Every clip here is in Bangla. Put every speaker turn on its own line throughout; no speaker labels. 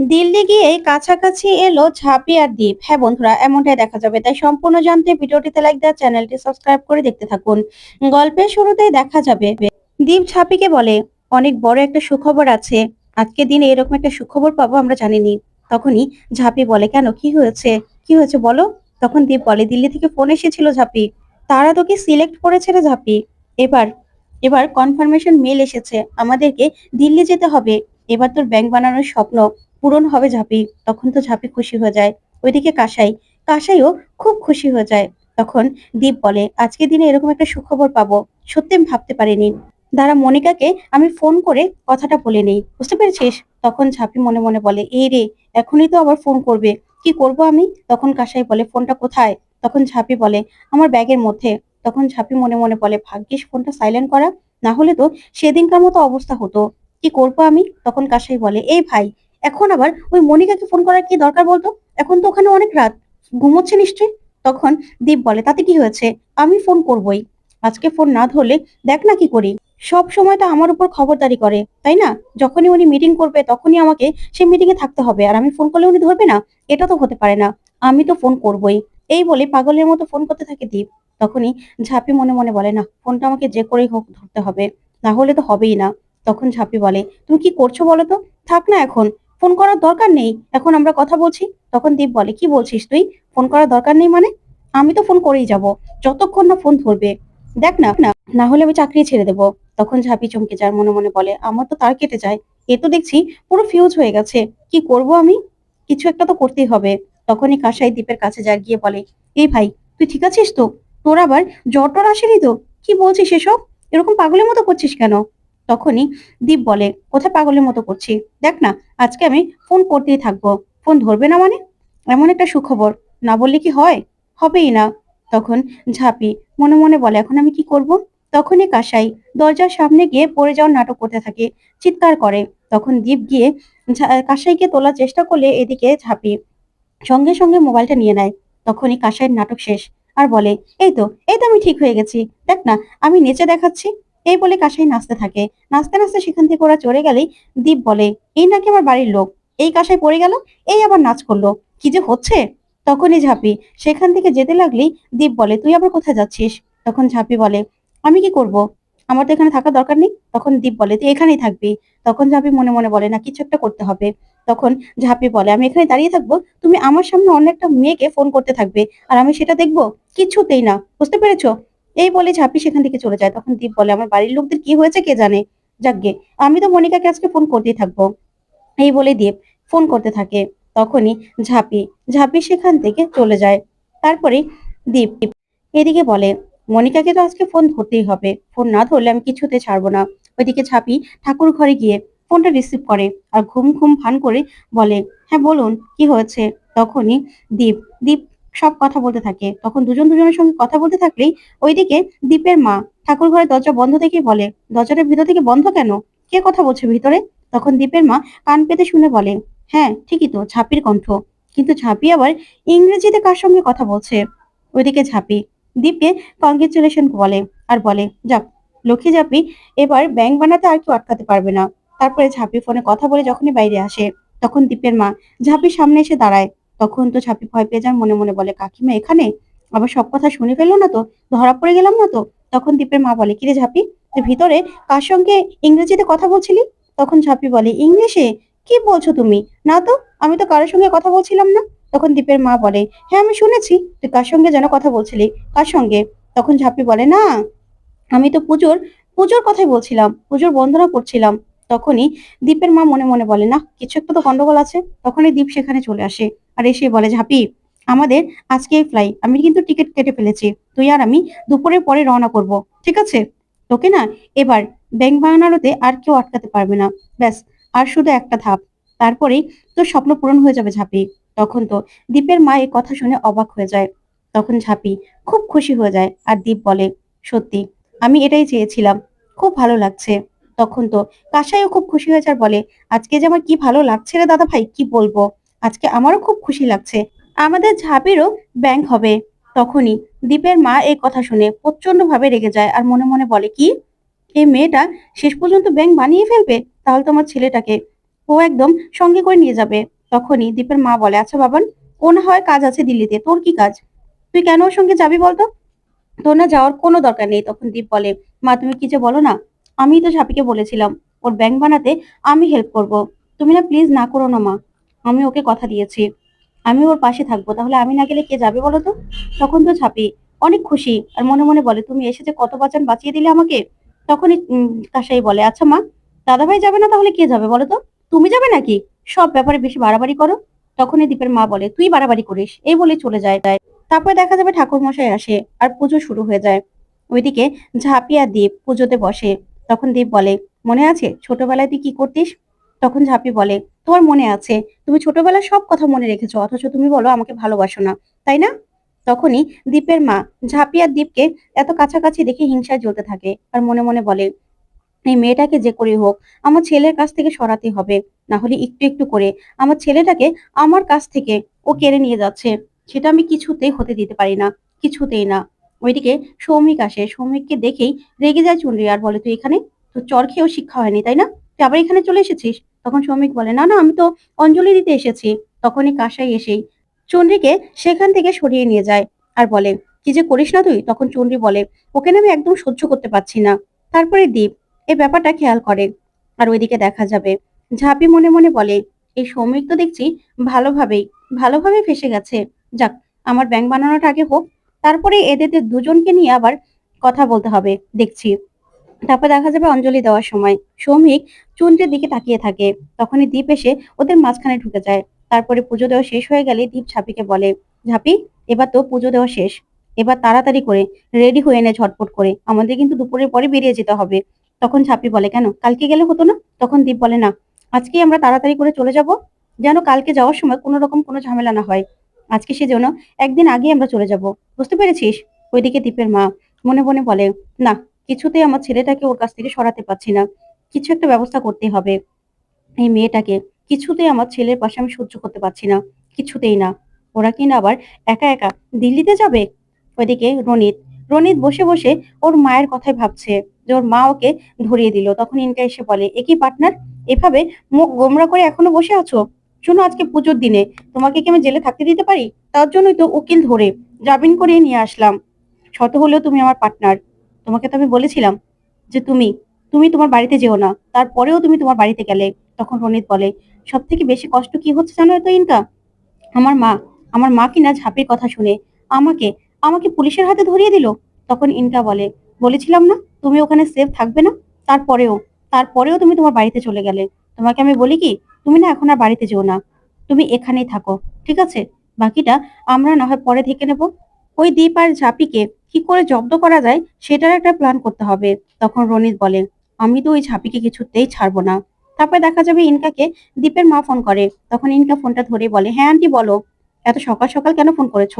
দিল্লি গিয়ে কাছাকাছি এলো ঝাঁপি আর দ্বীপ। হ্যাঁ বন্ধুরা, এমনটাই দেখা যাবে। তাই সম্পূর্ণ জানতে ভিডিওটিতে লাইক দেওয়া চ্যানেলটি সাবস্ক্রাইব করে দেখতে থাকুন। গল্পের শুরুতেই দেখা যাবে। দ্বীপ ঝাঁপিকে বলে, অনেক বড় একটা সুখবর আছে। আজকে দিনে এরকম একটা সুখবর পাবো আমরা জানিনি। তখনই ঝাঁপি বলে, কেন? কি হয়েছে? কি হয়েছে বলো? তখন দ্বীপ বলে, দিল্লি থেকে ফোন এসেছিল ঝাঁপি। তারা তোকে সিলেক্ট করেছে রে ঝাঁপি। এবার এবার কনফার্মেশন মেল এসেছে। আমাদেরকে দিল্লি যেতে হবে। এবার তোর ব্যাংক বানানোর স্বপ্ন। পূরণ হবে ঝাঁপি, তখন তো ঝাঁপি খুশি হয়ে যায়। ওইদিকে কাসাই, কাসাইও খুব খুশি হয়ে যায়। তখন দীপ বলে আজকে দিনে এরকম একটা সুখবর পাবো। সত্যি আমি ভাবতে পারিনি। দাঁড়া, মনিকাকে আমি ফোন করে কথাটা বলে নেই। বুঝতে পেরেছিস? তখন ঝাঁপি মনে মনে বলে, এই রে, এখনই তো আবার ফোন করবে। কি করব আমি? তখন কাসাই বলে, ফোনটা কোথায়? তখন ঝাঁপি বলে, আমার ব্যাগের মধ্যে। তখন ঝাঁপি মনে মনে বলে, ভাগ্যিস ফোনটা সাইলেন্ট করা। না হলে তো সেদিনকার মতো অবস্থা হতো। কি করব আমি? তখন কাসাই বলে, এই ভাই এখন আবার ওই মনিকাকে ফোন করার কি দরকার বলতো? এখন তো ওখানে অনেক রাত। ঘুমোচ্ছে নিশ্চয়ই? তখন দীপ বলে, তাতে কি হয়েছে? আমি ফোন করবই। আজকে ফোন না ধরলে দেখ না কি করি। সব সময় তো আমার উপর খবরদারি করে, তাই না? যখনই উনি মিটিং করবে, তখনই আমাকে সেই মিটিং এ থাকতে হবে। আর আমি ফোন করলে উনি ধরবে না? এটা তো হতে পারে না। আমি তো ফোন করবই। এই বলে পাগলের মতো ফোন করতে থাকে দীপ। তখনই ঝাঁপি মনে মনে বলে, না ফোনটা আমাকে যে করেই হোক ধরতে হবে। না হলে তো হবেই না। তখন ঝাঁপি বলে, তুমি কি করছ বলো তো? থাক না এখন। ফোন করার দরকার নেই। এখন আমরা কথা বলছি, তখন দীপ বলে, কি বলছিস তুই? ফোন করার দরকার নেই মানে? আমি তো ফোন করেই যাব। যতক্ষণ না ফোন ধরবে। দেখ না না হলে আমি চাকরি ছেড়ে দেবো। তখন ঝাঁপি চমকে যায়, মনে মনে বলে, আমার তো তার কেটে যায়। এ তো দেখছি পুরো ফিউজ হয়ে গেছে। কি করব আমি? কিছু একটা তো করতেই হবে। তখনই কাসাই দ্বীপের কাছে যা গিয়ে বলে, এই ভাই, তুই ঠিক আছিস তো? তোর আবার জ্বর টর আসেনি তো? কি বলছিস এসব? এরকম পাগলের মতো করছিস কেন? তখনই দীপ বলে, কোথায় পাগলের মতো করছি দেখ না, আজকে আমি ফোন করতেই থাকব। ফোন ধরবে না মানে? এমন একটা সুখবর। না বললে কি হয়? হবেই না। তখন ঝাঁপি মনে মনে বলে, এখন আমি কি করব? তখনই কাসাই দরজার সামনে গিয়ে পড়ে যাওয়ার নাটক করতে থাকে, চিৎকার করে। তখন দীপ গিয়ে কাসাইকে তোলার চেষ্টা করলে এদিকে ঝাঁপি সঙ্গে সঙ্গে মোবাইলটা নিয়ে নেয়। তখনই কাসাইয়ের নাটক শেষ আর বলে, এই তো এই তো আমি ঠিক হয়ে গেছি। দেখ না, আমি নেচে দেখাচ্ছি। এই বলে কাসাই নাচতে থাকে। নাচতে নাচতে সেখান থেকে ওরা চলে গেলেই দীপ বলে, এই নাকি আমার বাড়ির লোক? এই কাসাই পড়ে গেল? এই আবার নাচ করল? কি যে হচ্ছে? তখনই ঝাঁপি, সেখান থেকে যেতে লাগলেই দীপ বলে, তুই আবার কোথায় যাচ্ছিস? তখন ঝাঁপি বলে, আমি কি করব? আমার তো এখানে থাকার দরকার নেই। তখন দীপ বলে, তুই এখানেই থাকবি। তখন ঝাঁপি মনে মনে বলে, না, কিছু একটা করতে হবে। তখন ঝাঁপি বলে, আমি এখানে দাঁড়িয়ে থাকব। তুমি আমার সামনে অন্য একটা মেয়েকে ফোন করতে থাকবে, আর আমি সেটা দেখব? কিছুতেই না। বুঝতে পেরেছ? এই বলে ঝাঁপি সেখান থেকে চলে যায়। তখন দীপ বলে, আমার বাড়ির লোকদের কি হয়েছে কে জানে? যাকগে আমি তো মনিকাকে আজকে ফোন করতেই থাকব। এই বলে দীপ ফোন করতে থাকে। তখনই ঝাঁপি ঝাঁপি সেখান থেকে চলে যায়। তারপরে দীপ এদিকে বলে, মনিকাকে তো আজকে ফোন ধরতেই হবে। ফোন না ধরলে আমি কিছুতে ছাড়বো না। ওইদিকে ঝাঁপি ঠাকুর ঘরে গিয়ে ফোনটা রিসিভ করে আর ঘুম ঘুম ভান করে বলে হ্যাঁ বলুন, কি হয়েছে? তখনই দীপ দীপ সব কথা বলতে থাকে। তখন দুজন দুজনের সঙ্গে কথা বলতে থাকলেই ওইদিকে দীপের মা ঠাকুর ঘরের দরজা বন্ধ থেকে বলে, দরজাটা ভিতর থেকে বন্ধ কেন? কে কথা বলছে ভিতরে? তখন দীপের মা কান পেতে শুনে বলে হ্যাঁ ঠিকই তো, ঝাঁপির কণ্ঠ। কিন্তু ঝাঁপি আবার ইংরেজিতে কার সঙ্গে কথা বলছে? ওইদিকে ঝাঁপি, দীপকে কংগ্রেচুলেশন বলে আর বলে, যাক, লক্ষ্মী ঝাঁপি, এবার ব্যাংক বানাতে আর কেউ আটকাতে পারবে না। তারপরে ঝাঁপি ফোনে কথা বলে যখনই বাইরে আসে, তখন দীপের মা ঝাঁপির সামনে এসে দাঁড়ায়। তখন তো ঝাঁপি ভয় পেয়ে যায়, মনে মনে বলে, কাকিমা, এখানে? আবার সব কথা শুনে ফেলল না তো? ধরা পড়ে গেলাম না তো? তখন দীপের মা বলে, কিরে ঝাঁপি, তুই ভিতরে কার সঙ্গে ইংরেজিতে কথা বলছিলি? তখন ঝাঁপি বলে, ইংলিশে? কি বলছো তুমি? না তো, আমি তো কারোর সঙ্গে কথা বলছিলাম না। তখন দীপের মা বলে হ্যাঁ আমি শুনেছি, তুই কার সঙ্গে যেন কথা বলছিলি? কার সঙ্গে? তখন ঝাঁপি বলে, না, আমি তো পুজোর পুজোর কথাই বলছিলাম, পুজোর বন্দনা করছিলাম। তখনই দীপের মা মনে মনে বলে, না, কিছু একটা তো গন্ডগোল আছে। তখনই দীপ সেখানে চলে আসে। আর এসে বলে, ঝাঁপি, আমাদের আজকে ফ্লাই আমি কিন্তু টিকিট কেটে ফেলেছি। তুই আর আমি দুপুরের পরে রওনা করব, ঠিক আছে? তোকে না এবার ব্যাংক বানানোতে আর কেউ আটকাতে পারবে না। ব্যাস, আর শুধু একটা ধাপ। তারপরেই তোর স্বপ্ন পূরণ হয়ে যাবে, ঝাঁপি। তখন তো দীপের মা এই কথা শুনে অবাক হয়ে যায়। তখন ঝাঁপি খুব খুশি হয়ে যায় আর দীপ বলে, সত্যি, আমি এটাই চেয়েছিলাম, খুব ভালো লাগছে। তখন তো কাসাইও খুব খুশি হয়েছে আর বলে, আজকে যে আমার কি ভালো লাগছে রে দাদা ভাই কি বলব? আজকে আমারও খুব খুশি লাগছে। আমাদের ঝাঁপিরও ব্যাংক হবে। তখনই দীপের মা এই কথা শুনে প্রচণ্ড ভাবে রেগে যায় আর মনে মনে বলে, কি? এই মেয়েটা শেষ পর্যন্ত ব্যাংক বানিয়ে ফেলবে? তাহলে তো আমার ছেলেটাকে? ও একদম সঙ্গে করে নিয়ে যাবে। তখনই দীপের মা বলে আচ্ছা বাবান, ও না হয় কাজ আছে দিল্লিতে। তোর কি কাজ? তুই কেন ওর সঙ্গে যাবি বলতো? তোর না যাওয়ার কোনো দরকার নেই। তখন দীপ বলে, মা, তুমি কি যে বলো না? আমি তো ঝাপিকে বলেছিলাম, ওর ব্যাংক বানাতে আমি হেল্প করব। তুমি না প্লিজ না করো না মা। আমি ওকে কথা দিয়েছি। আমি ওর পাশে থাকব, তাহলে আমি না গেলে কে যাবে বলো তো? তখন তো ঝাপি, অনেক খুশি আর মনে মনে বলে, তুমি এসে যে কত বাঁচান বাঁচিয়ে দিলে আমাকে? তখনই কাসাই বলে আচ্ছা মা, দাদাভাই যাবে না তাহলে কে যাবে বলো তো? তুমি যাবে নাকি? সব ব্যাপারে বেশি বাড়াবাড়ি করো। তখনই দীপের মা বলে, তুই বাড়াবাড়ি করিস। এই বলে চলে যায়। তারপরে দেখা যাবে ঠাকুর মশাই আসে আর পুজো শুরু হয়ে যায়। ওইদিকে ঝাঁপি আর দীপ পুজোতে বসে। তখন দীপ বলে, মনে আছে ছোটবেলায় তুই কি করতিস? তখন ঝাঁপি বলে তোমার মনে আছে? তুমি ছোটবেলায় সব কথা মনে রেখেছো, অথচ তুমি বলো আমাকে ভালোবাসো না, তাই না? তখনই দীপের মা ঝাঁপি আর দীপকে এত কাছাকাছি দেখে হিংসায় জ্বলতে থাকে আর মনে মনে বলে, এই মেয়েটাকে যে করে হোক, আমার ছেলের কাছ থেকে সরাতে হবে, না হলে একটু একটু করে আমার ছেলেটাকে আমার কাছ থেকে ও কেড়ে নিয়ে যাচ্ছে, সেটা আমি কিছুতেই হতে দিতে পারি না, কিছুতেই না। ওইদিকে সৌমিক আসে, সৌমিককে দেখেই রেগে যায় চুনরি আর বলে, তুই এখানে? তো চর খেয়েও শিক্ষা হয়নি, তাই না? তুই আবার এখানে চলে এসেছিস? তখন শ্রমিক বলে, না না, আমি তো অঞ্জলি দিতে এসেছি। তখনই কাসাই এসেই চন্দ্রীকে সেখান থেকে সরিয়ে নিয়ে যায় আর বলে, কি যে করিস না তুই? তখন চন্দ্রী বলে, ওকে না আমি একদম সহ্য করতে পারছি না। তারপরে দীপ এই ব্যাপারটা খেয়াল করে আর ওইদিকে দেখা যাবে। ঝাঁপি মনে মনে বলে, এই সৌমিক তো দেখছি ভালোভাবেই, ভালোভাবে ফেসে গেছে। যাক, আমার ব্যাংক বানানোটা আগে হোক। তারপরে এদের দুজনকে নিয়ে আবার কথা বলতে হবে। দেখছি। তারপর দেখা যাবে অঞ্জলি দেওয়ার সময়। সৌমিক চুনটির দিকে তাকিয়ে থাকে। তখনই দীপ এসে ওদের মাঝখানে ঢুকে যায়। তারপরে পুজো দেওয়া শেষ হয়ে গেলে দীপ ঝাঁপিকে বলে, ঝাঁপি, এবার তো পুজো দেওয়া শেষ। এবার তাড়াতাড়ি করে, রেডি হয়ে নে ঝটপট করে। আমাদের কিন্তু দুপুরের পরে বেরিয়ে যেতে হবে। তখন ঝাঁপি বলে, কেন? কালকে গেলে হতো না? তখন দীপ বলে, না, আজকেই আমরা তাড়াতাড়ি করে চলে যাব। যেন কালকে যাওয়ার সময় কোনো রকম কোনো ঝামেলা না হয়। আজকে সে যেন একদিন আগে আমরা চলে যাব। বুঝতে পেরেছিস? ওইদিকে দীপের মা মনে মনে বলে, না কিছুতেই আমার ছেলেটাকে ওর কাছ থেকে সরাতে পারছি না। কিছু একটা ব্যবস্থা করতে হবে এই মেয়েটাকে। কিছুতেই আমার ছেলের পাশে আমি সহ্য করতে পারছি না। কিছুতেই না। ওরা কিনা আবার একা একা দিল্লিতে যাবে? ওইদিকে রনিত। রনিত বসে বসে ওর মায়ের কথাই ভাবছে যে ওর মা ওকে ধরিয়ে দিল। তখন ইনকা এসে বলে একই পার্টনার? এভাবে মুখ গোমরা করে এখনও বসে আছো? শোনো আজকে পুজোর দিনে। তোমাকে কি আমি জেলে থাকতে দিতে পারি? তার জন্যই তো উকিল ধরে। জামিন করিয়ে নিয়ে আসলাম। শত হলেও তুমি আমার পার্টনার। তোমাকে তো আমি বলেছিলাম যে তুমি তুমি তোমার বাড়িতে যেও না। তারপরেও তুমি তোমার বাড়িতে গেলে, তখন রনিত বলে সব থেকে বেশি কষ্ট কি হচ্ছে জানো তো ইনকা? আমার মা আমার মা কিনা ঝাঁপির কথা শুনে আমাকে আমাকে পুলিশের হাতে ধরিয়ে দিল। তখন ইনকা বলে, বলেছিলাম না, তুমি ওখানে সেফ থাকবে না? তারপরেও তারপরেও তুমি তোমার বাড়িতে চলে গেলে। তোমাকে আমি বলি কি, তুমি না এখন আর বাড়িতে যেও না। তুমি এখানেই থাকো, ঠিক আছে? বাকিটা আমরা না হয় পরে থেকে নেব। ওই দ্বীপ আর ঝাঁপিকে কি করে জব্দ করা যায় সেটার একটা প্ল্যান করতে হবে। তখন রনিত বলে, আমি তো ওই ঝাঁপিকে কিছুতেই ছাড়বো না। তারপরে দেখা যাবে ইনকাকে দীপের মা ফোন করে। তখন ইনকা ফোনটা ধরে বলে হ্যাঁ আন্টি, বলো। এত সকাল সকাল কেন ফোন করেছ?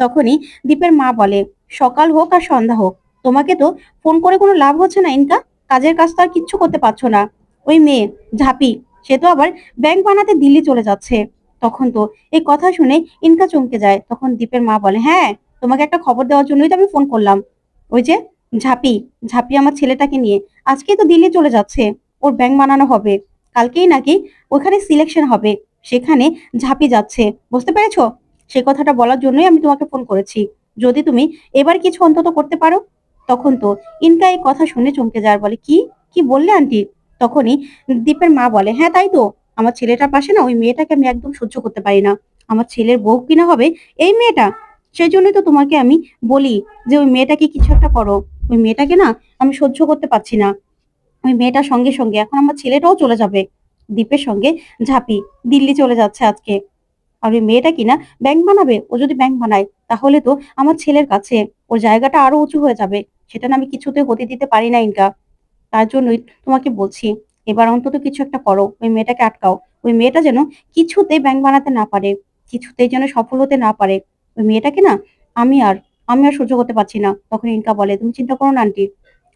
তখনই দীপের মা বলে, সকাল হোক আর সন্ধ্যা হোক, তোমাকে তো ফোন করে কোনো লাভ হচ্ছে না ইনকা। কাজের কাজ তো আর কিচ্ছু করতে পারছ না। ওই মেয়ে, ঝাঁপি, সে তো আবার ব্যাংক বানাতে দিল্লি চলে যাচ্ছে। তখন তো এই কথা শুনে ইনকা চমকে যায়। তখন দীপের মা বলে হ্যাঁ তোমাকে একটা খবর দেওয়ার জন্যই তো আমি ফোন করলাম। ওই যে, ঝাঁপি ঝাঁপি আমার ছেলেটাকে নিয়ে। আজকেই তো দিল্লি চলে যাচ্ছে, ওর ব্যাংক বানানো হবে। কালকেই নাকি ওখানে সিলেকশন হবে, সেখানে ঝাঁপি যাচ্ছে। বুঝতে পেরেছ? সে কথাটা বলার জন্যই আমি তোমাকে ফোন করেছি। যদি তুমি এবার কিছু অন্তত করতে পারো, তখন তো ইনকা এই কথা শুনে চমকে যাওয়ার বলে, কি? কি বললে আন্টি তখনই দীপের মা বলে হ্যাঁ তাই তো। আমার ছেলেটার পাশে না ওই মেয়েটাকে আমি একদম সহ্য করতে পারি না। আমার ছেলের বউ কিনা হবে, এই মেয়েটা সেই জন্যই তো তোমাকে আমি বলি যে ওই মেয়েটাকে কিছু একটা করো। ওই মেয়েটাকে না আমি সহ্য করতে পারছি না। ওই মেয়েটার সঙ্গে সঙ্গে, এখন আমার ছেলেটাও চলে যাবে। দ্বীপের সঙ্গে ঝাঁপি, দিল্লি চলে যাচ্ছে আজকে। আর ওই মেয়েটা কিনা ব্যাংক বানাবে? ও যদি ব্যাংক বানায়, তাহলে তো আমার ছেলের কাছে ওর জায়গাটা আরও উঁচু হয়ে যাবে। সেটা না আমি কিছুতে হতে দিতে পারি না ইনকা। তার জন্যই তোমাকে বলছি, এবার অন্তত কিছু একটা করো। ওই মেয়েটাকে আটকাও। ওই মেয়েটা যেন কিছুতে ব্যাংক বানাতে না পারে, কিছুতেই যেন সফল হতে না পারে। ওই মেয়েটাকে না আমি আর আমি আর সহ্য করতে পারছি না। তখন ইনকা বলে, তুমি চিন্তা করো না, আন্টি।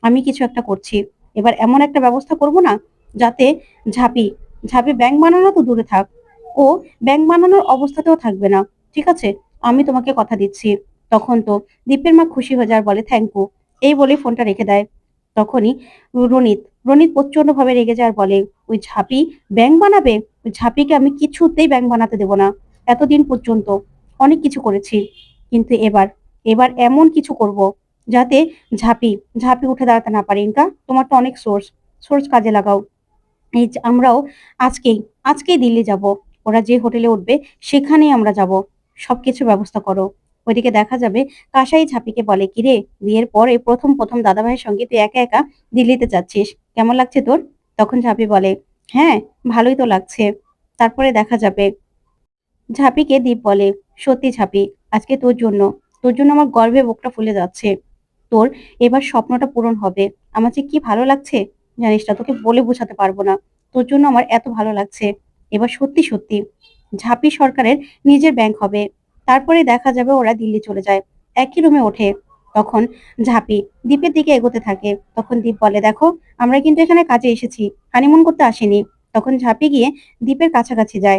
আমি কিছু একটা করছি। এবার এমন একটা ব্যবস্থা করব না যাতে ঝাঁপি ঝাঁপি ব্যাংক বানানো তো দূরে থাক। ও ব্যাংক বানানোর অবস্থাতেও থাকবে না। ঠিক আছে? আমি তোমাকে কথা দিচ্ছি। তখন তো দীপের মা খুশি হয়ে যায়, বলে, থ্যাংক ইউ। এই বলে ফোনটা রেখে দেয়। তখনই রনিত রনিত প্রচন্ডভাবে রেগে যায় আর বলে, ওই ঝাঁপি ব্যাংক বানাবে? ওই ঝাঁপিকে আমি কিছুতেই ব্যাংক বানাতে দেবো না। এতদিন পর্যন্ত অনেক কিছু করেছি। কিন্তু এবার এবার এমন কিছু করব যাতে ঝাঁপি ঝাঁপি উঠে দাঁড়াতে না পারে। ইনকা, তোমার তো অনেক সোর্স সোর্স কাজে লাগাও। এই আমরাও আজকেই আজকেই দিল্লি যাব। ওরা যে হোটেলে উঠবে সেখানেই আমরা যাব। সবকিছু ব্যবস্থা করো। ওইদিকে দেখা যাবে কাসাই ঝাঁপিকে বলে, কিরে, বিয়ের পরে প্রথম প্রথম দাদাভাইয়ের সঙ্গে তুই একা একা দিল্লিতে যাচ্ছিস? কেমন লাগছে তোর? তখন ঝাঁপি বলে হ্যাঁ ভালোই তো লাগছে। তারপরে দেখা যাবে। ঝাঁপিকে দীপ বলে সত্যি ঝাঁপি আজকে তোর জন্য তোর জন্য আমার গর্বে বুকটা ফুলে যাচ্ছে। তোর এবার স্বপ্নটা পূরণ হবে। আমার যে কি ভালো লাগছে জানিস না, তোকে বলে বোঝাতে পারব না। তোর জন্য আমার এত ভালো লাগছে। এবার সত্যি সত্যি, ঝাঁপি সরকারের নিজের ব্যাংক হবে। তারপরে দেখা যাবে ওরা দিল্লি চলে যায়। একই রুমে ওঠে। তখন ঝাঁপি দ্বীপের দিকে এগোতে থাকে। তখন দ্বীপ বলে, দেখো, আমরা কিন্তু এখানে কাজে এসেছি। হানিমুন করতে আসিনি। তখন ঝাঁপি গিয়ে দ্বীপের কাছাকাছি যায়।